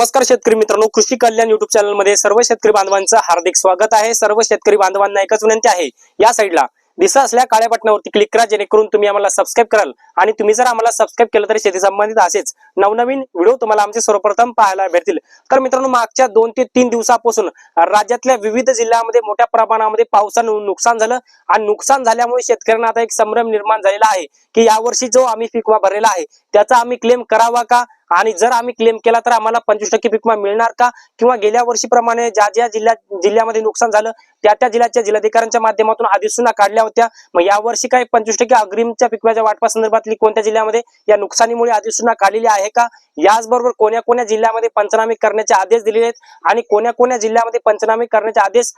नमस्कार शेतकरी मित्रांनो कृषी कल्याण युट्यूब चॅनलमध्ये सर्व शेतकरी बांधवांचं हार्दिक स्वागत आहे. सर्व शेतकरी बांधवांना एकच विनंती आहे या साईडला दिसा असल्या काळ्या बटनावरती क्लिक करा जेणेकरून तुम्ही आम्हाला सबस्क्राईब कराल. आणि तुम्ही जर आम्हाला सबस्क्राईब केलं तर शेती संबंधित असेच नवनवीन व्हिडिओ तुम्हाला आमचे सर्वप्रथम पाहायला भेटतील. तर मित्रांनो मागच्या दोन ते तीन दिवसापासून राज्यातल्या विविध जिल्ह्यामध्ये मोठ्या प्रमाणामध्ये पावसानं नुकसान झालं. आणि नुकसान झाल्यामुळे शेतकऱ्यांना आता एक संभ्रम निर्माण झालेला आहे की यावर्षी जो आम्ही पीक भरलेला आहे त्याचा आम्ही क्लेम करावा का? आणि जर आम्ही क्लेम केला तर आम्हाला पंचवीस टक्के पिकमा मिळणार का? किंवा गेल्या वर्षीप्रमाणे ज्या ज्या जिल्ह्यात जिल्ह्यामध्ये नुकसान झालं त्या त्या जिल्ह्याच्या जिल्हाधिकाऱ्यांच्या माध्यमातून आदेशसूचना काढल्या होत्या. मग यावर्षी काय पंचवीस टक्के अग्रिमच्या पिकव्याच्या वाटपा संदर्भातली कोणत्या जिल्ह्यामध्ये या नुकसानीमुळे आदेशसूचना काढलेली आहे का? याचबरोबर कोण्या कोण्या जिल्ह्यामध्ये पंचनामे करण्याचे आदेश दिलेले आहेत? आणि कोण्या कोण्या जिल्ह्यामध्ये पंचनामे करण्याचे आदेश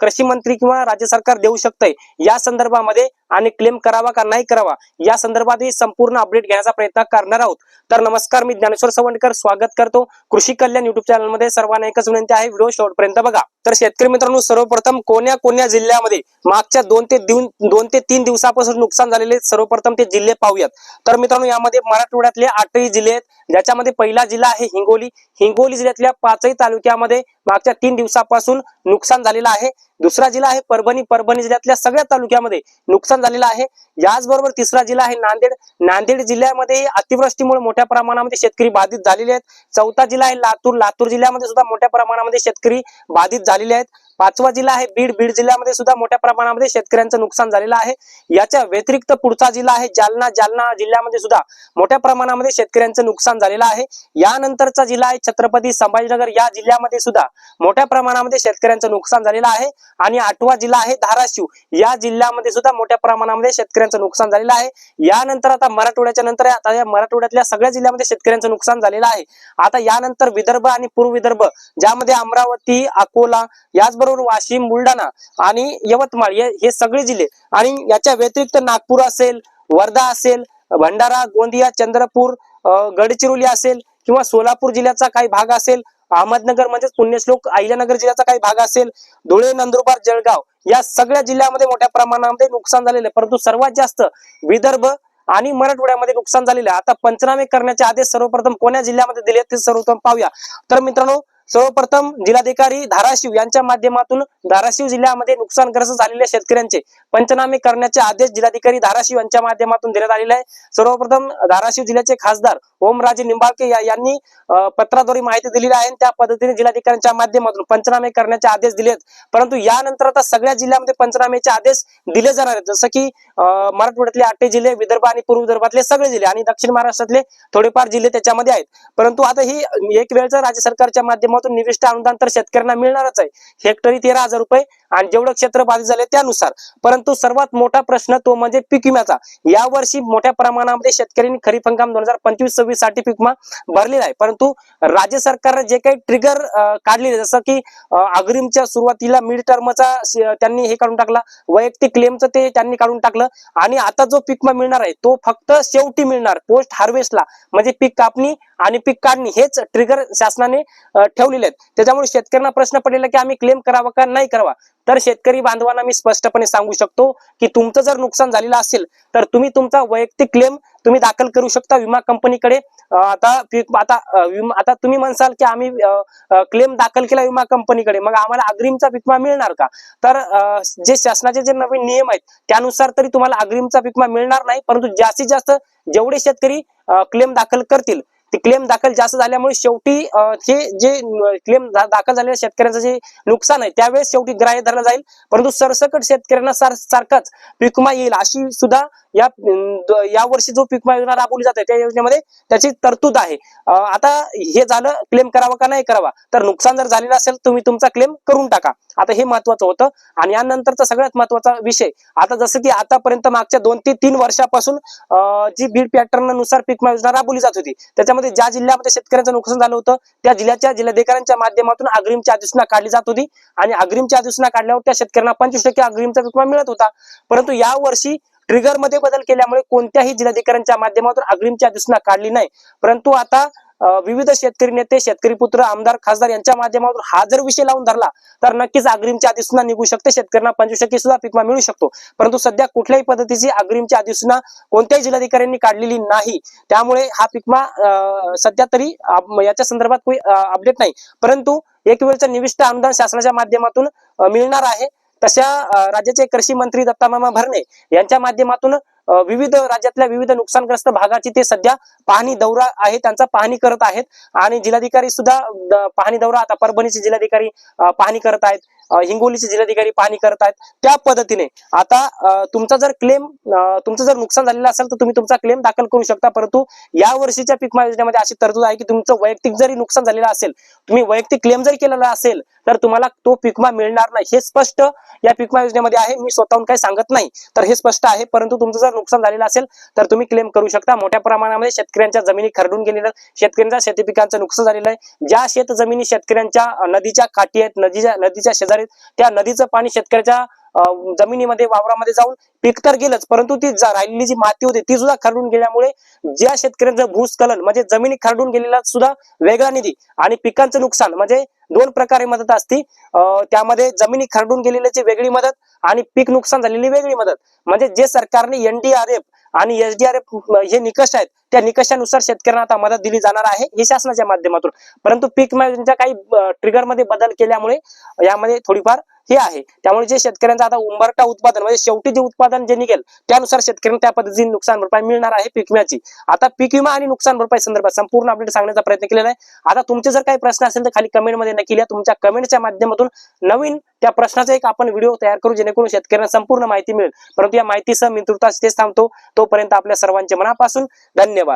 कृषी मंत्री किंवा राज्य सरकार देऊ शकतंय? या संदर्भामध्ये आणि क्लेम करावा का नाही करावा? या संदर्भातही संपूर्ण अपडेट घेण्याचा प्रयत्न करणार आहोत. तर नमस्कार मी ज्ञानेश्वर सवंडकर स्वागत करतो. कृषी कल्याण युट्यूब चॅनलमध्ये सर्वांना एकच विनंती आहे व्हिडिओ शेवटपर्यंत बघा. तर शेतकरी मित्रांनो सर्वप्रथम कोण्या कोण्या जिल्ह्यामध्ये मागच्या दोन ते दोन ते तीन दिवसापासून नुकसान झालेले सर्वप्रथम ते जिल्हे पाहूयात. तर मित्रांनो यामध्ये मराठवाड्यातले आठही जिल्हे आहेत ज्याच्यामध्ये पहिला जिल्हा आहे हिंगोली. हिंगोली जिल्ह्यातल्या पाचही तालुक्यामध्ये मागच्या तीन दिवसापासून नुकसान झालेलं आहे. दुसरा जिल्हा आहे परभणी. परभणी जिल्ह्यातल्या सगळ्या तालुक्यामध्ये नुकसान झालेलं आहे. याचबरोबर तिसरा जिल्हा आहे नांदेड. नांदेड जिल्ह्यामध्ये अतिवृष्टीमुळे मोठ्या प्रमाणामध्ये शेतकरी बाधित झालेले आहेत. चौथा जिल्हा आहे लातूर. लातूर जिल्ह्यामध्ये सुद्धा मोठ्या प्रमाणामध्ये शेतकरी बाधित झालेले आहेत. पाचवा जिल्हा आहे बीड. बीड जिल्ह्यामध्ये सुद्धा मोठ्या प्रमाणामध्ये शेतकऱ्यांचं नुकसान झालेलं आहे. याच्या व्यतिरिक्त पुढचा जिल्हा आहे जालना. जालना जिल्ह्यामध्ये सुद्धा मोठ्या प्रमाणामध्ये शेतकऱ्यांचं नुकसान झालेलं आहे. यानंतरचा जिल्हा आहे छत्रपती संभाजीनगर. या जिल्ह्यामध्ये सुद्धा मोठ्या प्रमाणामध्ये शेतकऱ्यांचं नुकसान झालेलं आहे. आणि आठवा जिल्हा आहे धाराशिव. या जिल्ह्यामध्ये सुद्धा मोठ्या प्रमाणामध्ये शेतकऱ्यांचं नुकसान झालेलं आहे. यानंतर आता मराठवाड्याच्या नंतर आता या मराठवाड्यातल्या सगळ्या जिल्ह्यामध्ये शेतकऱ्यांचं नुकसान झालेलं आहे. आता यानंतर विदर्भ आणि पूर्व विदर्भ ज्यामध्ये अमरावती अकोला याचबरोबर वाशिम बुलढाणा आणि यवतमाळ हे सगळे जिल्हे. आणि याच्या व्यतिरिक्त नागपूर असेल वर्धा असेल भंडारा गोंदिया चंद्रपूर गडचिरोली असेल किंवा सोलापूर जिल्ह्याचा काही भाग असेल अहमदनगर म्हणजेच पुण्यश्लोक अहिल्यानगर जिल्ह्याचा काही भाग असेल धुळे नंदुरबार जळगाव या सगळ्या जिल्ह्यामध्ये मोठ्या प्रमाणामध्ये नुकसान झालेलं आहे. परंतु सर्वात जास्त विदर्भ आणि मराठवाड्यामध्ये नुकसान झालेलं आहे. आता पंचनामे करण्याचे आदेश सर्वप्रथम कोण्या जिल्ह्यामध्ये दिले ते सर्वप्रथम पाहूया. तर मित्रांनो सर्वप्रथम जिल्हाधिकारी धाराशिव यांच्या माध्यमातून धाराशिव जिल्ह्यामध्ये नुकसानग्रस्त झालेल्या शेतकऱ्यांचे पंचनामे करण्याचे आदेश जिल्हाधिकारी धाराशिव यांच्या माध्यमातून देण्यात आलेले आहे. सर्वप्रथम धाराशिव जिल्ह्याचे खासदार ओमराजे निंबाळके यांनी पत्राद्वारे माहिती दिलेली आहे त्या पद्धतीने जिल्हाधिकाऱ्यांच्या माध्यमातून पंचनामे करण्याचे आदेश दिले आहेत. परंतु यानंतर आता सगळ्या जिल्ह्यामध्ये पंचनामेचे आदेश दिले जाणार आहेत. जसं की मराठवाड्यातले आठे जिल्हे विदर्भ आणि पूर्व विदर्भातले सगळे जिल्हे आणि दक्षिण महाराष्ट्रातले थोडेफार जिल्हे त्याच्यामध्ये आहेत. परंतु आता ही एक वेळचा राज्य सरकारच्या माध्यमातून निविष्ट अनुदान तर शेतकऱ्यांना मिळणारच आहे. हेक्टरी तेरा हजार रुपये आणि जेवढं क्षेत्र बाधित झाले त्यानुसार. परंतु सर्वात मोठा प्रश्न तो म्हणजे पीक विम्याचा. यावर्षी मोठ्या प्रमाणामध्ये शेतकऱ्यांनी खरीप हंगाम दोन हजार पंचवीस सव्वीससाठी पीक विमा भरलेला आहे. परंतु राज्य सरकारनं जे काही ट्रिगर काढलेले जसं की अग्रिमच्या सुरुवातीला मिड टर्मचा त्यांनी हे काढून टाकला. वैयक्तिक क्लेमचं ते त्यांनी काढून टाकलं. आणि आता जो पीक विमा मिळणार आहे तो फक्त शेवटी मिळणार पोस्ट हार्वेस्टला म्हणजे पीक कापणी आणि पीक काढणी हेच ट्रिगर शासनाने ठेव ठेवलेले आहेत. त्याच्यामुळे शेतकऱ्यांना प्रश्न पडलेला की आम्ही क्लेम करावा का नाही करावा? तर शेतकरी बांधवांना मी स्पष्टपणे सांगू शकतो की तुमचं जर नुकसान झालेलं असेल तर तुम्ही तुमचा वैयक्तिक क्लेम तुम्ही दाखल करू शकता विमा कंपनीकडे आता आता विमा आता तुम्ही म्हणसाल की आम्ही क्लेम दाखल केला विमा कंपनीकडे मग आम्हाला अग्रिमचा विमा मिळणार का? तर जे शासनाचे जे नवीन नियम आहेत त्यानुसार तरी तुम्हाला अग्रिमचा विमा मिळणार नाही परंतु जास्तीत जास्त जेवढे शेतकरी क्लेम दाखल करतील ते क्लेम दाखल जास्त झाल्यामुळे शेवटी हे जे क्लेम दाखल झालेल्या शेतकऱ्यांचं जे नुकसान आहे त्यावेळेस शेवटी ग्राह्य धरला जाईल. परंतु सरसकट शेतकऱ्यांना सारखाच पीक विमा येईल अशी सुद्धा या या वर्षी जो पीक विमा योजना राबवली जाते त्या योजनेमध्ये त्याची तरतूद आहे. आता हे झालं क्लेम करावा का नाही करावा? तर नुकसान जर झालेलं असेल तुम्ही तुमचा क्लेम करून टाका. आता हे महत्वाचं होतं. आणि यानंतरचा सगळ्यात महत्त्वाचा विषय आता जसं की आतापर्यंत मागच्या दोन ते तीन वर्षापासून जी बीड पॅटर्ननुसार पीक विमा योजना राबवली जात होती. त्याच्यामध्ये ज्या जिल्ह्यामध्ये शेतकऱ्यांचं नुकसान झालं होतं त्या जिल्ह्याच्या जिल्हाधिकाऱ्यांच्या माध्यमातून अग्रिमची अधिसूचना काढली जात होती. आणि अग्रिमची अधिसूचना काढल्यावर त्या शेतकऱ्यांना पंचवीस टक्के अग्रिमचा पीक मिळत होता. परंतु या वर्षी ट्रिगरमध्ये बदल केल्यामुळे कोणत्याही जिल्हाधिकाऱ्यांच्या माध्यमातून अग्रिमची अधिसूचना काढली नाही. परंतु आता विविध शेतकरी नेते शेतकरी पुत्र आमदार खासदार यांच्या माध्यमातून हा जर विषय लावून धरला तर नक्कीच अग्रिमची अधिसूचना निघू शकते. शेतकऱ्यांना पंचवीस टक्के सुद्धा पिकमा मिळू शकतो. परंतु सध्या कुठल्याही पद्धतीची अग्रिमची अधिसूचना कोणत्याही जिल्हाधिकाऱ्यांनी काढलेली नाही. त्यामुळे हा पिकमा अं, सध्या तरी याच्या संदर्भात काही अपडेट नाही. परंतु एक वेळचं निविष्ट अनुदान शासनाच्या माध्यमातून मिळणार आहे. तशा राज्याचे कृषी मंत्री दत्तामामा भरणे यांच्या माध्यमातून विविध राज्यातल्या विविध नुकसानग्रस्त भागाची ते सध्या पाहणी दौरा आहे त्यांचा पाहणी करत आहेत. आणि जिल्हाधिकारी सुद्धा पाहणी दौरा आता परभणीचे जिल्हाधिकारी पाहणी करत आहेत. हिंगोलीचे जिल्हाधिकारी पाहणी करत आहेत. त्या पद्धतीने आता तुमचा जर क्लेम तुमचं जर नुकसान झालेलं असेल तर तुम्ही तुमचा क्लेम दाखल करू शकता. परंतु या वर्षीच्या पीक विमा योजनेमध्ये अशी तरतूद आहे की तुमचं वैयक्तिक जरी नुकसान झालेलं असेल तुम्ही वैयक्तिक क्लेम जरी केलेला असेल तर तुम्हाला तो पीकमा मिळणार नाही. हे स्पष्ट या पीक योजनेमध्ये आहे. मी स्वतःहून काही सांगत नाही तर हे स्पष्ट आहे. परंतु तुमचं जर नुकसान झालेलं असेल तर तुम्ही क्लेम करू शकता. मोठ्या प्रमाणामध्ये शेतकऱ्यांच्या जमिनी खरडून गेलेल्या शेतकऱ्यांच्या शेती पिकांचं नुकसान झालेलं आहे. ज्या शेत जमिनी शेतकऱ्यांच्या नदीच्या काठी आहेत नदीच्या नदीच्या शेजारी त्या नदीचं पाणी शेतकऱ्याच्या जमिनीमध्ये वावरामध्ये जाऊन पीक तर गेलंच परंतु ती राहिलेली जी माती होती ती सुद्धा खरडून गेल्यामुळे ज्या शेतकऱ्यांचं भूस्खलन म्हणजे जमिनी खरडून गेलेला सुद्धा वेगळा निधी आणि पिकांचं नुकसान म्हणजे दोन प्रकारे मदत असती. त्यामध्ये जमिनी खरडून गेलेल्याची वेगळी मदत आणि पीक नुकसान झालेली वेगळी मदत. म्हणजे जे सरकारने एनडीआरएफ आणि एसडीआरएफ हे निकष आहेत त्या निकषानुसार शेतकऱ्यांना आता मदत दिली जाणार आहे हे शासनाच्या माध्यमातून. परंतु पीक म्हणजे काही ट्रिगरमध्ये बदल केल्यामुळे यामध्ये थोडीफार हे आहे. त्यामुळे जे शेतकऱ्यांचं आता उंबरटा उत्पादन म्हणजे शेवटी जे उत्पादन जे निघेल त्यानुसार शेतकऱ्यांना त्या पद्धतीने नुकसान भरपाई मिळणार आहे पीक विम्याची. आता पीक विमा आणि नुकसान भरपाई संदर्भात संपूर्ण अपडेट सांगण्याचा प्रयत्न केलेला आहे. आता तुमचे जर काही प्रश्न असेल तर खाली कमेंटमध्ये नक्की लिहा. तुमच्या कमेंटच्या माध्यमातून नवीन त्या प्रश्नाचा एक आपण व्हिडिओ तयार करू जेणेकरून शेतकऱ्यांना संपूर्ण माहिती मिळेल. परंतु या माहितीसह मी तुर्तास तेच थांबतो. तोपर्यंत आपल्या सर्वांचे मनापासून धन्यवाद.